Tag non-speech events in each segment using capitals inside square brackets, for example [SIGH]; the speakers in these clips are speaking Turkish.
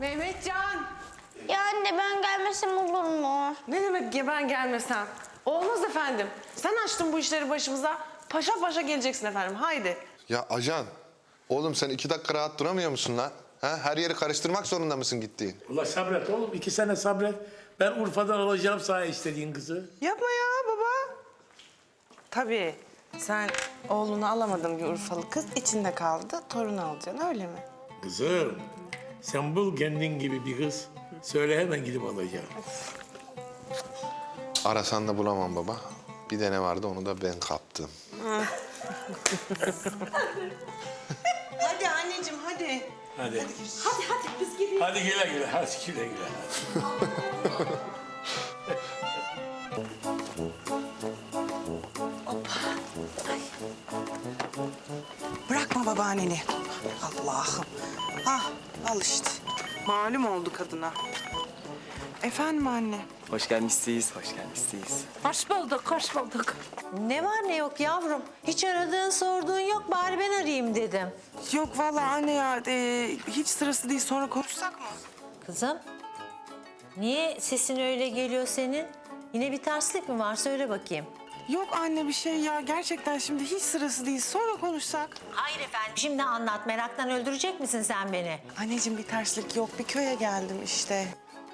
Mehmetcan. Ya anne ben gelmesem olur mu? Ne demek ki ben gelmesem? Olmaz efendim. Sen açtın bu işleri başımıza. Paşa paşa geleceksin efendim. Haydi. Ya ajan, oğlum sen iki dakika rahat duramıyor musun lan? Ha? Her yeri karıştırmak zorunda mısın gittiğin? Ula sabret oğlum iki sene sabret. Ben Urfa'dan alacağım sana istediğin kızı. Yapma ya baba. Tabii. Sen oğlunu alamadın bir Urfalı kız. içinde kaldı. Torun alacaksın öyle mi? Kızım sen bul kendin gibi bir kız. Söyle hemen gidip alacağım. Arasan da bulamam baba. Bir de ne vardı onu da ben kaptım. [LAUGHS] Hadi anneciğim hadi. Hadi. Hadi hadi biz gidelim. Hadi güle güle. Hadi güle güle. Bırakma babaanneni. Allah'ım. Ah al işte. Malum oldu kadına. Efendim anne. Hoş gelmişsiniz, hoş gelmişsiniz. Hoş bulduk, hoş bulduk. Ne var ne yok yavrum. Hiç aradığın sorduğun yok bari ben arayayım dedim. Yok vallahi anne ya e, hiç sırası değil sonra konuşsak mı? Kızım niye sesin öyle geliyor senin? Yine bir terslik mi var söyle bakayım. Yok anne bir şey ya gerçekten şimdi hiç sırası değil sonra konuşsak. Hayır efendim şimdi anlat meraktan öldürecek misin sen beni? Anneciğim bir terslik yok bir köye geldim işte.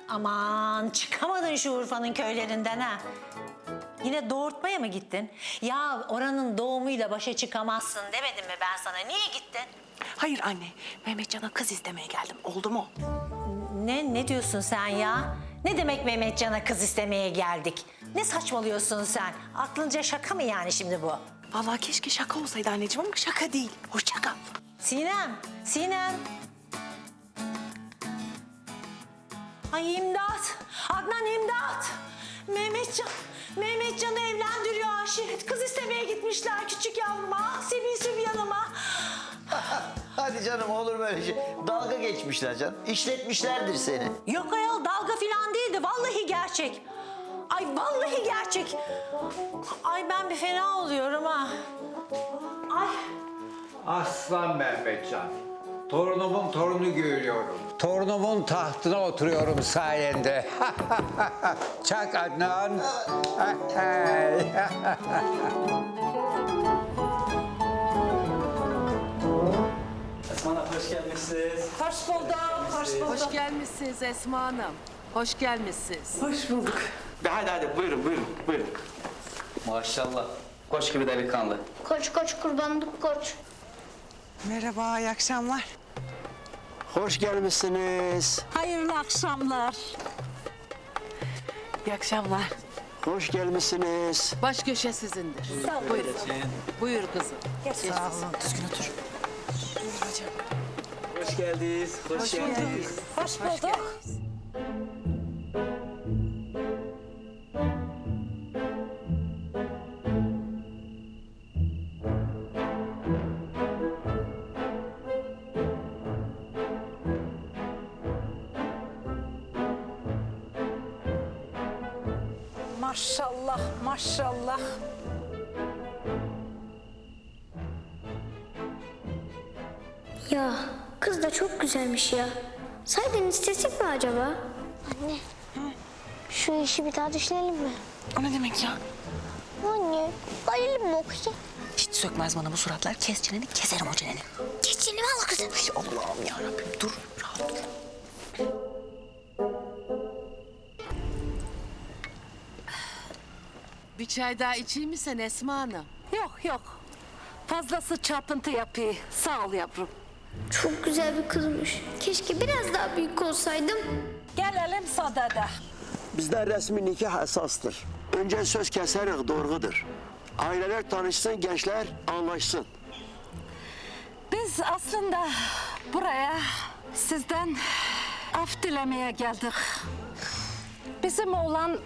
Aman çıkamadın şu Urfa'nın köylerinden ha. Yine doğurtmaya mı gittin? Ya oranın doğumuyla başa çıkamazsın demedim mi ben sana? Niye gittin? Hayır anne, Mehmetcan'a kız istemeye geldim. Oldu mu? Ne ne diyorsun sen ya? Ne demek Mehmetcan'a kız istemeye geldik? Ne saçmalıyorsun sen? Aklınca şaka mı yani şimdi bu? Vallahi keşke şaka olsaydı anneciğim ama şaka değil. Hoşça kal. Sinem, Sinem. Ay imdat, Adnan imdat. Mehmetcan, Mehmetcan'ı evlendiriyor aşiret. Kız istemeye gitmişler küçük yavruma. Sebil Sübyan'ıma. Hadi canım olur böyle şey. Dalga geçmişler canım. İşletmişlerdir seni. Yok ayol dalga filan değildi. Vallahi gerçek. Ay vallahi gerçek. Ay ben bir fena oluyorum ha. Ay. Aslan Mehmetcan. Torunumun torunu görüyorum. Torunumun tahtına oturuyorum sayende. [LAUGHS] Çak Adnan. [LAUGHS] Esma Hanım hoş gelmişsiniz. Hoş bulduk, hoş bulduk. Hoş gelmişsiniz Esma Hanım. Hoş gelmişsiniz. De hadi hadi buyurun buyurun buyurun. Maşallah. Koç gibi delikanlı. Koç koç kurbanlık koç. Merhaba iyi akşamlar. Hoş gelmişsiniz. Hayırlı akşamlar. İyi akşamlar. Hoş gelmişsiniz. Baş köşe sizindir. Buyurun. Buyur kızım. Sağ olun. Düzgün otur. Hoş geldiniz. Hoş, geldiniz. Hoş bulduk. Maşallah, maşallah. Ya kız da çok güzelmiş ya. Sahiden istesek mi acaba? Anne. Şu işi bir daha düşünelim mi? O ne demek ya? Anne. Bayılalım mı okuyacak? Hiç sökmez bana bu suratlar. Kes çeneni, keserim o çeneni. Çiçeğini al kızım. Allah'ım yarabbim dur, rahat dur. Bir çay daha içeyim mi sen Esma Hanım? Yok yok. Fazlası çarpıntı yapıyor. Sağ ol yavrum. Çok güzel bir kızmış. Keşke biraz daha büyük olsaydım. Gelelim sadede. Bizde resmi nikah esastır. Önce söz keserek doğrudur. Aileler tanışsın, gençler anlaşsın. Biz aslında buraya sizden af dilemeye geldik. Bizim oğlan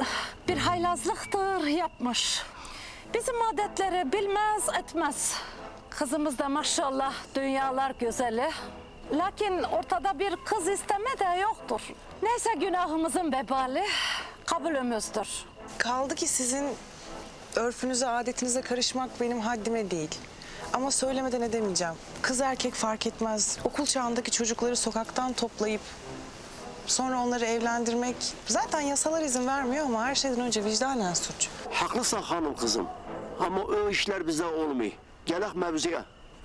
bir haylazlıktır yapmış. Bizim adetleri bilmez etmez. Kızımız da maşallah dünyalar güzeli. Lakin ortada bir kız isteme de yoktur. Neyse günahımızın vebali kabulümüzdür. Kaldı ki sizin örfünüze, adetinize karışmak benim haddime değil. Ama söylemeden edemeyeceğim. Kız erkek fark etmez. Okul çağındaki çocukları sokaktan toplayıp Sonra onları evlendirmek zaten yasalar izin vermiyor ama her şeyden önce vicdanen suç. Haklısın hanım kızım. Ama o işler bize olmuyor. Gelek mevzuya.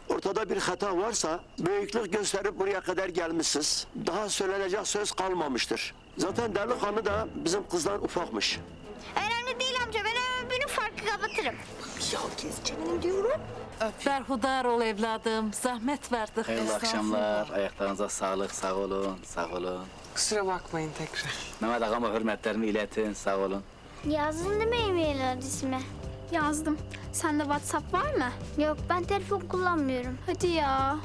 Ortada bir hata varsa büyüklük gösterip buraya kadar gelmişsiniz. Daha söylenecek söz kalmamıştır. Zaten delikanlı da bizim kızdan ufakmış. Önemli değil amca ben öbürünü farkı kapatırım. Berhudar ol evladım. Zahmet verdik. Hayırlı akşamlar. Ayaklarınıza sağlık. Sağ olun. Sağ olun. Kusura bakmayın tekrar. Mehmet Ağam'a hürmetlerimi iletin. Sağ olun. Yazdın değil mi e-mail adresime? Yazdım. Sende WhatsApp var mı? Yok ben telefon kullanmıyorum. Hadi ya.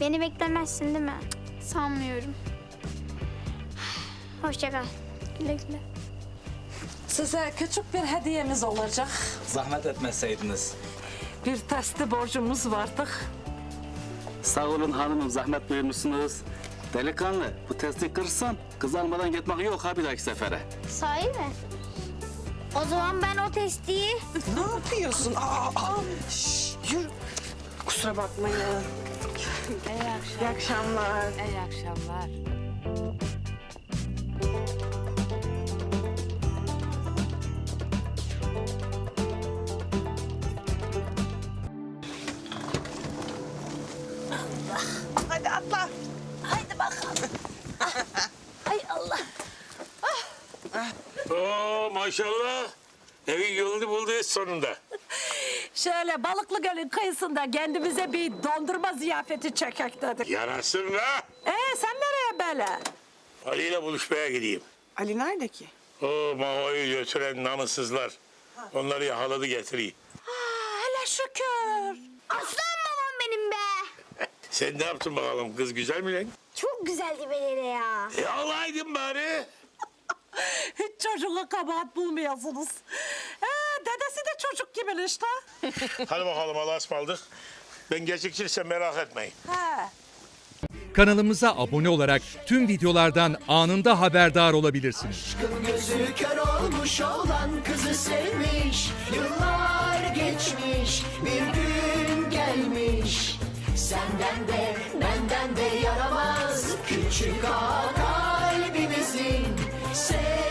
Beni beklemezsin değil mi? sanmıyorum. Hoşça kal. Güle güle. Size küçük bir hediyemiz olacak. Zahmet etmeseydiniz. Bir testi borcumuz vardı. Sağ olun hanımım. Zahmet buyurmuşsunuz. Delikanlı bu testi kırsan kız almadan gitmek yok ha bir dahaki sefere. Sahi mi? O zaman ben o testi Ne yapıyorsun? Aa, aa. Şş, yürü. Kusura bakmayın. İyi akşamlar. İyi akşamlar. Hadi maşallah. Evin yolunu buldu sonunda. [LAUGHS] Şöyle Balıklı Göl'ün kıyısında kendimize bir dondurma ziyafeti çekek dedik. Yarasın la. Ee sen nereye böyle? Ali ile buluşmaya gideyim. Ali nerede ki? O Maho'yu götüren namussuzlar. Onları yakaladı getireyim. Aa, hele şükür. Aslan babam benim be. [LAUGHS] Sen ne yaptın bakalım? Kız güzel mi lan? Çok güzeldi Belere ya. E alaydın bari. [LAUGHS] Hiç çocuğa kabahat bulmayasınız. Ee, dedesi de çocuk gibi işte. [LAUGHS] Hadi bakalım Allah'a ısmarladık. Ben gecikirsem merak etmeyin. He. Kanalımıza abone olarak tüm videolardan anında haberdar olabilirsiniz. Gözü kör olmuş olan kızı sevmiş Yıllar geçmiş bir gün gelmiş Senden de benden de yaramaz Küçük ağa kalbimizin say